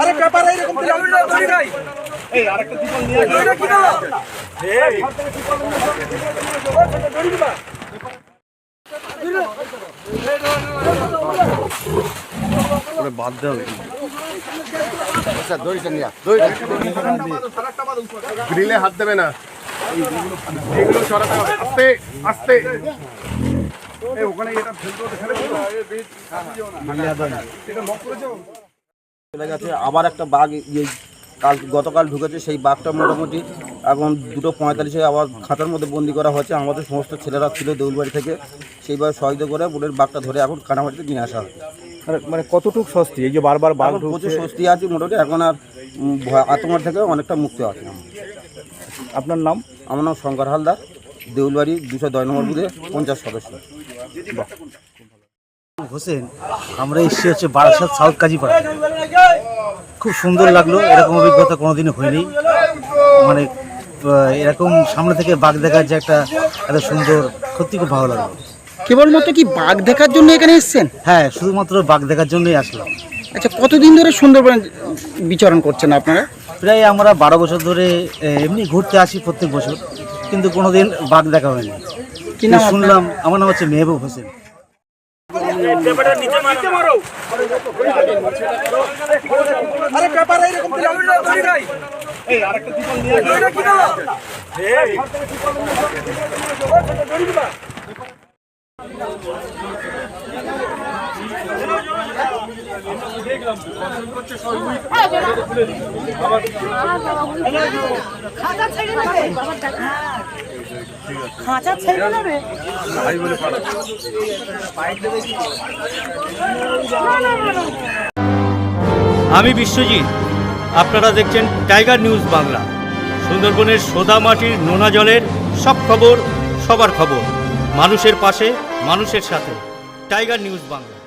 আরে পেপার না নাই এই আরেকটা জীবন নিয়ে এই গ্রিলে হাত দেবে না এগুলো সরাতে আস্তে আস্তে। ওখানে এটা ফেলতে হতে ফেলে দিও। চলে গেছে আবার একটা বাঘ ইয়ে কাল গতকাল ঢুকেছে সেই বাঘটা মোটামুটি এখন দুটো পঁয়তাল্লিশে আবার খাতার মধ্যে বন্দি করা হয়েছে। আমাদের সমস্ত ছেলেরা ছিল দেউলবাড়ি থেকে সেইভাবে সহযোগিতা করে বোনের বাঘটা ধরে এখন কানামাটিতে নিয়ে আসা হয় মানে- কতটুকু স্বস্তি? এই যে বারবার বাঘ প্রচুর স্বস্তি আছে মোটামুটি এখন আর ভয়- থেকে অনেকটা মুক্তি আছে। আপনার নাম? আমার নাম শঙ্কর হালদার। দেউলবাড়ি দুশো দশ নম্বর বুধে পঞ্চাশ সদস্য। হোসেন আমরা এসেছি হচ্ছে বারাসাত সাউথ কাজীপাড়া। খুব সুন্দর লাগল এরকম অভিজ্ঞতা কোনোদিনও হয়নি। মানে এরকম সামনে থেকে বাঘ দেখার যে একটা এত সুন্দর সত্যি খুব ভালো লাগল। কেবলমাত্র কি বাঘ দেখার জন্য এখানে এসছেন? হ্যাঁ শুধুমাত্র বাঘ দেখার জন্যই আসলাম। আচ্ছা কতদিন ধরে সুন্দরবন বিচরণ করছেন আপনারা? প্রায় আমরা বারো বছর ধরে এমনি ঘুরতে আসি প্রত্যেক বছর। কিন্তু কোনোদিন বাঘ দেখা হয়নি। কিন্তু শুনলাম আমার নাম হচ্ছে মেহবুব হোসেন। আরে পেপার এইরকম দিলে আমি না ধরি নাই এই আরেকটা জীবন নিয়ে আসো কি না এই খাঁচা ছেড়ে নেবে আমি বিশ্বজিৎ, আপনারা দেখছেন টাইগার নিউজ বাংলা, সুন্দরবনের সোদা মাটির নোনা জলের সব খবর, সবার খবর। মানুষের পাশে মানুষের সাথে। Tiger News Bangla.